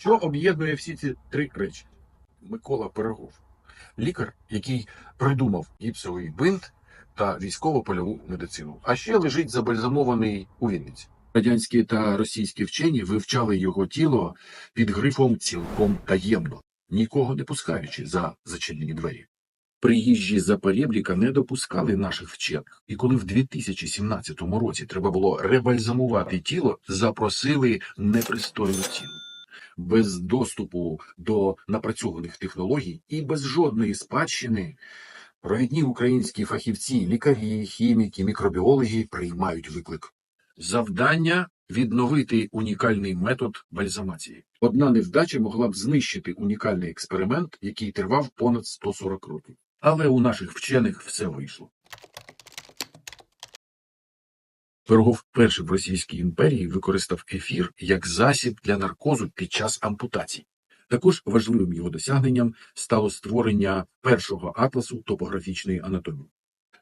Що об'єднує всі ці три речі? Микола Пирогов, лікар, який придумав гіпсовий бинт та військово-польову медицину, а ще лежить забальзамований у Вінниці. Радянські та російські вчені вивчали його тіло під грифом цілком таємно, нікого не пускаючи за зачинені двері. Приїжджі за перебріка не допускали наших вчених, і коли в 2017 році треба було ребальзамувати тіло, запросили непристойну ціну. Без доступу до напрацьованих технологій і без жодної спадщини провідні українські фахівці, лікарі, хіміки, мікробіологи приймають виклик. Завдання відновити унікальний метод бальзамації. Одна невдача могла б знищити унікальний експеримент, який тривав понад 140 років. Але у наших вчених все вийшло. Пирогов перший в Російській імперії використав ефір як засіб для наркозу під час ампутацій. Також важливим його досягненням стало створення першого атласу топографічної анатомії.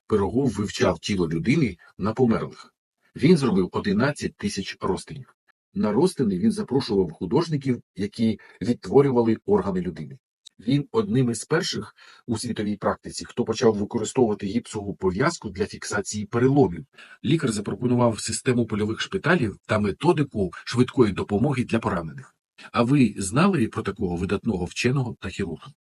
Пирогов вивчав тіло людини на померлих. Він зробив 11 тисяч розтинів. На розтини він запрошував художників, які відтворювали органи людини. Він одним із перших у світовій практиці, хто почав використовувати гіпсову пов'язку для фіксації переломів. Лікар запропонував систему польових шпиталів та методику швидкої допомоги для поранених. А ви знали про такого видатного вченого та хірурга?